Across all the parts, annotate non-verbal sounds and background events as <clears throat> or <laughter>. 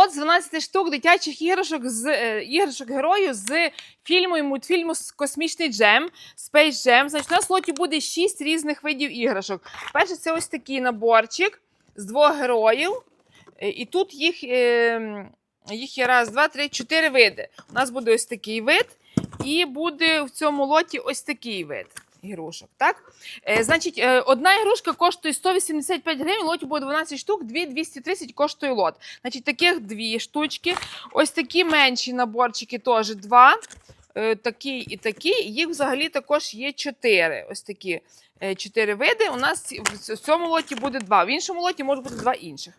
От з 12 штук дитячих іграшок з е, іграшок герою з фільму і мультфільму Космічний Джем, Space Jam. Значить, нас лоті буде 6 різних видів іграшок. Перше, це ось такий наборчик з двох героїв. Е, І тут їх, е, їх є раз, два, три, чотири види. У нас буде ось такий вид, і буде в цьому лоті ось такий вид. Ігрушок, так? Е, значить, е, одна ігрушка коштує 185 гривень, лоті буде 12 штук, 2 230 коштує лот. Значить, таких дві штучки. Ось такі менші наборчики теж два. Е, Такий і такий. Їх взагалі також є чотири. Ось такі е, види. У нас в цьому лоті буде два. В іншому лоті може бути два інших.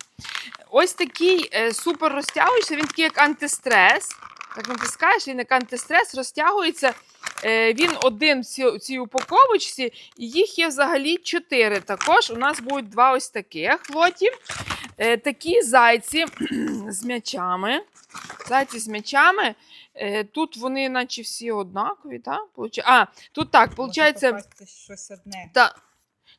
Ось такий е, супер розтягуючий, він такий як антистрес. Так натискаєш, він як антистрес розтягується. Е, Він один в цій, упаковочці, і їх є взагалі чотири. Також у нас будуть два ось таких лотів. Е, Такі зайці <clears throat> з м'ячами. Зайці з м'ячами. Е, Тут вони, наче всі однакові, так? А, тут так, виходить. Щось одне. Та,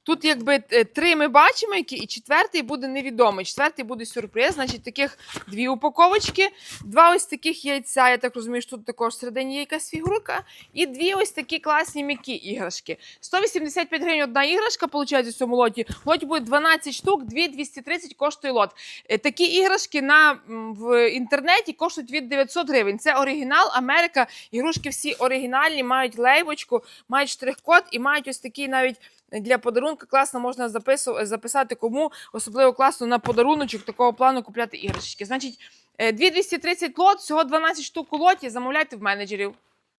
тут якби е, три ми бачимо, які, і четвертий буде невідомий. Четвертий буде сюрприз. Значить, таких дві упаковочки, два ось таких яйця. Я так розумію, що тут також всередині є якась фігурка. І дві ось такі класні м'які іграшки. 185 гривень одна іграшка, виходить, в цьому лоті. В лоті буде 12 штук, 2 230 коштує лот. Е, Такі іграшки на, в інтернеті коштують від 900 гривень. Це оригінал, Америка. Ігрушки всі оригінальні, мають лейбочку, мають штрих-код і мають ось такий навіть для подарунка класно можна записати кому, особливо класно на подаруночок такого плану купляти іграшки. Значить, е, 2230 лот, всього 12 штук у лоті, замовляйте в менеджерів.